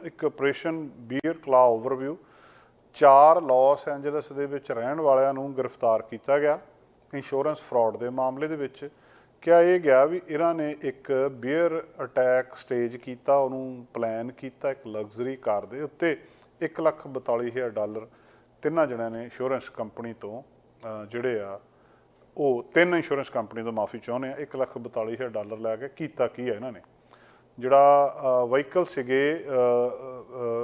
Speaker 1: ਇੱਕ ਆਪਰੇਸ਼ਨ ਬੀਅਰ ਕਲਾ ਓਵਰਵਿਊ ਚਾਰ ਲਾਸ ਐਂਜਲਸ ਦੇ ਵਿੱਚ ਰਹਿਣ ਵਾਲਿਆਂ ਨੂੰ ਗ੍ਰਿਫਤਾਰ ਕੀਤਾ ਗਿਆ। ਇੰਸ਼ੋਰੈਂਸ ਫਰਾਡ ਦੇ ਮਾਮਲੇ ਦੇ ਵਿੱਚ ਕਿਹਾ ਇਹ ਗਿਆ ਵੀ ਇਹਨਾਂ ਨੇ ਇੱਕ ਬੀਅਰ ਅਟੈਕ ਸਟੇਜ ਕੀਤਾ, ਉਹਨੂੰ ਪਲਾਨ ਕੀਤਾ ਇੱਕ ਲਗਜ਼ਰੀ ਕਾਰ ਦੇ ਉੱਤੇ। 142000 ਡਾਲਰ ਤਿੰਨਾਂ ਜਣਿਆਂ ਨੇ ਇੰਸ਼ੋਰੈਂਸ ਕੰਪਨੀ ਤੋਂ ਜਿਹੜੇ ਆ, ਉਹ ਤਿੰਨ ਇੰਸ਼ੋਰੈਂਸ ਕੰਪਨੀ ਤੋਂ ਮਾਫੀ ਚਾਹੁੰਦੇ ਆ। 142000 ਡਾਲਰ ਲੈ ਕੇ ਕੀਤਾ ਕੀ ਹੈ ਇਹਨਾਂ ਨੇ? ਜਿਹੜਾ ਵਹੀਕਲ ਸੀਗੇ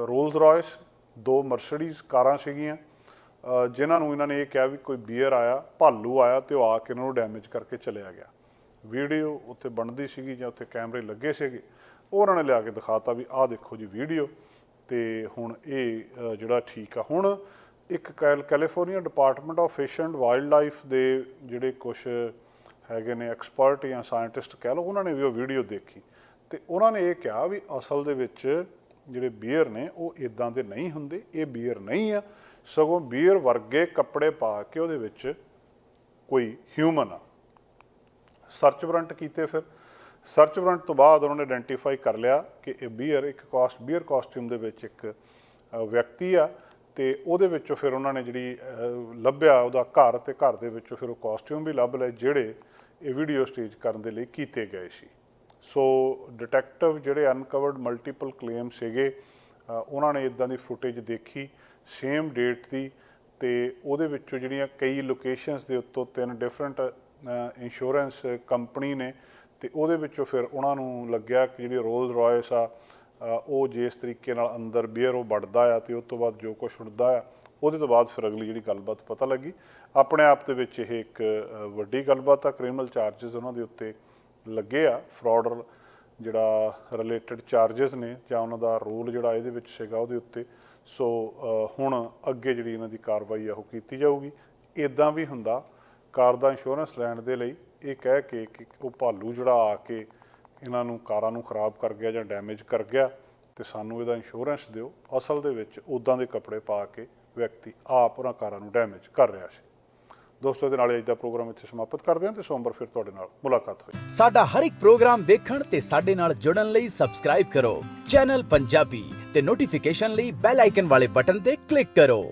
Speaker 1: ਰੋਲਸ ਰਾਇਸ ਦੋ ਮਰਸੀਡੀਜ਼ ਕਾਰਾਂ ਸੀਗੀਆਂ ਅ, ਜਿਨ੍ਹਾਂ ਨੂੰ ਇਹਨਾਂ ਨੇ ਇਹ ਕਿਹਾ ਵੀ ਕੋਈ ਬੀਅਰ ਆਇਆ ਭਾਲੂ ਆਇਆ ਤੇ ਉਹ ਆ ਕੇ ਇਹਨਾਂ ਨੂੰ ਡੈਮੇਜ ਕਰਕੇ ਚਲਿਆ ਗਿਆ। ਵੀਡੀਓ ਉੱਥੇ ਬਣਦੀ ਸੀਗੀ ਜਾਂ ਉੱਥੇ ਕੈਮਰੇ ਲੱਗੇ ਸੀਗੇ ਉਹ ਉਹਨਾਂ ਨੇ ਲਿਆ ਕੇ ਦਿਖਾਤਾ ਵੀ ਆਹ ਦੇਖੋ ਜੀ ਵੀਡੀਓ ਤੇ ਹੁਣ ਇਹ ਜਿਹੜਾ ਠੀਕ ਆ। ਹੁਣ ਇੱਕ Cal California department of fish and wildlife ਦੇ ਜਿਹੜੇ ਕੁਝ ਹੈਗੇ ਨੇ ਐਕਸਪਰਟ ਜਾਂ ਸਾਇੰਟਿਸਟ ਕਹਿ ਲਓ ਉਹਨਾਂ ਨੇ ਵੀ ਉਹ ਵੀਡੀਓ ਦੇਖੀ ਤੇ ਉਹਨਾਂ ਨੇ ਇਹ ਕਿਹਾ ਵੀ ਅਸਲ ਦੇ ਵਿੱਚ ਜਿਹੜੇ ਬੀਅਰ ਨੇ, ਉਹ ਇਦਾਂ ਦੇ ਨਹੀਂ ਹੁੰਦੇ। ਇਹ ਬੀਅਰ ਨਹੀਂ ਆ। ਸਗੋਂ ਬੀਅਰ ਵਰਗੇ ਕੱਪੜੇ ਪਾ ਕੇ ਉਹਦੇ ਵਿੱਚ ਕੋਈ ਹਿਊਮਨ ਆ। ਸਰਚ ਵਰੰਟ ਕੀਤੇ ਫਿਰ। ਸਰਚ ਵਰੰਟ ਤੋਂ ਬਾਅਦ ਉਹਨਾਂ ਨੇ ਆਇਡੈਂਟੀਫਾਈ ਕਰ ਲਿਆ ਕਿ ਇਹ ਬੀਅਰ ਇੱਕ ਕਾਸਟ ਬੀਅਰ ਕਾਸਟਿਊਮ ਦੇ ਵਿੱਚ ਇੱਕ ਵਿਅਕਤੀ ਆ ਤੇ ਉਹਦੇ ਵਿੱਚੋਂ ਫਿਰ ਉਹਨਾਂ ਨੇ ਜਿਹੜੀ ਲੱਭਿਆ ਉਹਦਾ ਘਰ ਤੇ ਘਰ ਦੇ ਵਿੱਚੋਂ ਫਿਰ ਉਹ ਕਾਸਟਿਊਮ ਵੀ ਲੱਭ ਲਏ, ਜਿਹੜੇ ਇਹ ਵੀਡੀਓ ਸਟੇਜ ਕਰਨ ਦੇ ਲਈ ਕੀਤੇ ਗਏ ਸੀ। ਸੋ ਡਿਟੈਕਟਿਵ ਜਿਹੜੇ ਅਨਕਵਰਡ ਮਲਟੀਪਲ ਕਲੇਮ ਸੀਗੇ ਉਹਨਾਂ ਨੇ ਇਦਾਂ ਦੀ ਫੁਟੇਜ ਦੇਖੀ ਸੇਮ ਡੇਟ ਦੀ, ਤੇ ਉਹਦੇ ਵਿੱਚੋਂ ਜਿਹੜੀਆਂ ਕਈ ਲੋਕੇਸ਼ਨਸ ਦੇ ਉੱਤੋਂ ਤਿੰਨ ਡਿਫਰੈਂਟ ਇੰਸ਼ੋਰੈਂਸ ਕੰਪਨੀ ਨੇ, ਤੇ ਉਹਦੇ ਵਿੱਚੋਂ ਫਿਰ ਉਹਨਾਂ ਨੂੰ ਲੱਗਿਆ ਕਿ ਜਿਹੜੀ ਰੋਲਸ ਰਾਇਸ ਆ ਉਹ ਜਿਸ ਤਰੀਕੇ ਨਾਲ ਅੰਦਰ ਬੀਅਰ ਉਹ ਵੜਦਾ ਆ ਤੇ ਉਸ ਤੋਂ ਬਾਅਦ ਜੋ ਕੁਝ ਹੁੰਦਾ ਆ, ਉਹਦੇ ਤੋਂ ਬਾਅਦ ਫਿਰ ਅਗਲੀ ਜਿਹੜੀ ਗੱਲਬਾਤ ਪਤਾ ਲੱਗੀ। ਆਪਣੇ ਆਪ ਦੇ ਵਿੱਚ ਇਹ ਇੱਕ ਵੱਡੀ ਗੱਲਬਾਤ ਆ ਕ੍ਰਿਮੀਨਲ ਚਾਰजेस ਉਹਨਾਂ ਦੇ ਉੱਤੇ ਲੱਗੇ ਆ ਫਰਾਡ ਜਿਹੜਾ ਰਿਲੇਟਡ ਚਾਰजेस ਨੇ ਜਾਂ ਉਹਨਾਂ ਦਾ ਰੋਲ ਜਿਹੜਾ ਇਹਦੇ ਵਿੱਚ ਸੀਗਾ ਉਹਦੇ ਉੱਤੇ। ਸੋ ਹੁਣ ਅੱਗੇ ਜਿਹੜੀ ਇਹਨਾਂ ਦੀ ਕਾਰਵਾਈ ਆ, ਉਹ ਕੀਤੀ ਜਾਊਗੀ। ਇਦਾਂ ਵੀ ਹੁੰਦਾ, ਕਾਰ ਦਾ ਇੰਸ਼ੋਰੈਂਸ ਲੈਣ ਦੇ ਲਈ ਇਹ ਕਹਿ ਕੇ ਕਿ ਉਹ ਭਾਲੂ ਜਿਹੜਾ ਆ ਕੇ ਇਹਨਾਂ ਨੂੰ ਕਾਰਾਂ ਨੂੰ ਖਰਾਬ ਕਰ ਗਿਆ ਜਾਂ ਡੈਮੇਜ ਕਰ ਗਿਆ ਤੇ ਸਾਨੂੰ ਇਹਦਾ ਇੰਸ਼ੋਰੈਂਸ ਦਿਓ। ਅਸਲ ਦੇ ਵਿੱਚ ਉਦਾਂ ਦੇ ਕੱਪੜੇ ਪਾ ਕੇ ਵਿਅਕਤੀ ਆਪ ਉਹਨਾਂ ਕਾਰਾਂ ਨੂੰ ਡੈਮੇਜ ਕਰ ਰਿਹਾ ਸੀ। ਦੋਸਤੋ ਦੇ ਨਾਲ ਅੱਜ ਦਾ ਪ੍ਰੋਗਰਾਮ ਇੱਥੇ ਸਮਾਪਤ ਕਰਦੇ ਹਾਂ ਤੇ ਸੋਮਵਾਰ ਫਿਰ ਤੁਹਾਡੇ ਨਾਲ ਮੁਲਾਕਾਤ ਹੋਈ।
Speaker 2: ਸਾਡਾ ਹਰ ਇੱਕ ਪ੍ਰੋਗਰਾਮ ਦੇਖਣ ਤੇ ਸਾਡੇ ਨਾਲ ਜੁੜਨ ਲਈ ਸਬਸਕ੍ਰਾਈਬ ਕਰੋ। ਚੈਨਲ ਪੰਜਾਬੀ ਤੇ ਨੋਟੀਫਿਕੇਸ਼ਨ ਲਈ ਬੈਲ ਆਈਕਨ ਵਾਲੇ ਬਟਨ ਤੇ ਕਲਿੱਕ ਕਰੋ।